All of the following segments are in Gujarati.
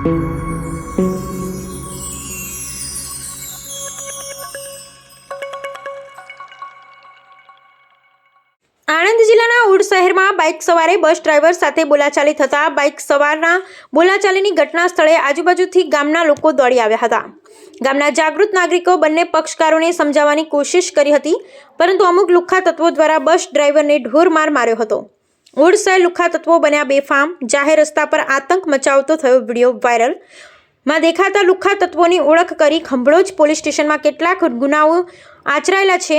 આણંદ જિલ્લાના ઉડ શહેરમાં બાઇક સવારે બસ ડ્રાઈવર સાથે બોલાચાલી થતા બાઇક સવારના બોલાચાલીની ઘટના સ્થળે આજુબાજુથી ગામના લોકો દોડી આવ્યા હતા. ગામના જાગૃત નાગરિકો બંને પક્ષકારોને સમજાવવાની કોશિશ કરી હતી, પરંતુ અમુક લુખ્ખા તત્વો દ્વારા બસ ડ્રાઈવરને ઢોર માર માર્યો હતો. ઓડસાય લુખ્ખા તત્વો બન્યા બેફામ જાહેર રસ્તા પર આતંક મચાવતો થયો વીડિયો વાયરલ. માં દેખાતા લુખ્ખા તત્વોની ઓળખ કરી ખંભળોજ પોલીસ સ્ટેશનમાં કેટલાક ગુનાઓ આચરાયેલા છે.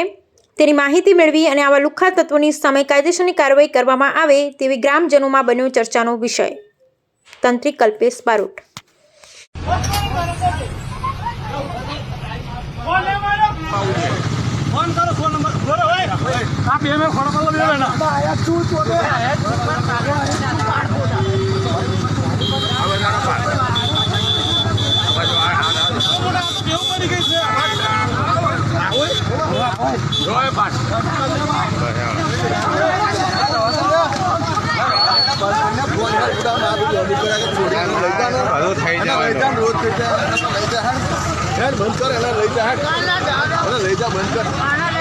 તેની માહિતી મેળવી અને આવા લુખ્ખા તત્વોની સામે કાયદેસરની કાર્યવાહી કરવામાં આવે તેવી ગ્રામજનોમાં બન્યો ચર્ચાનો વિષય. તંત્રી કલ્પેશ બારોટ. ફોન કરો બે ના કેવું પડી ગઈ છે બધું કર, એને લઈ જા લઈ જા, બંધ કર.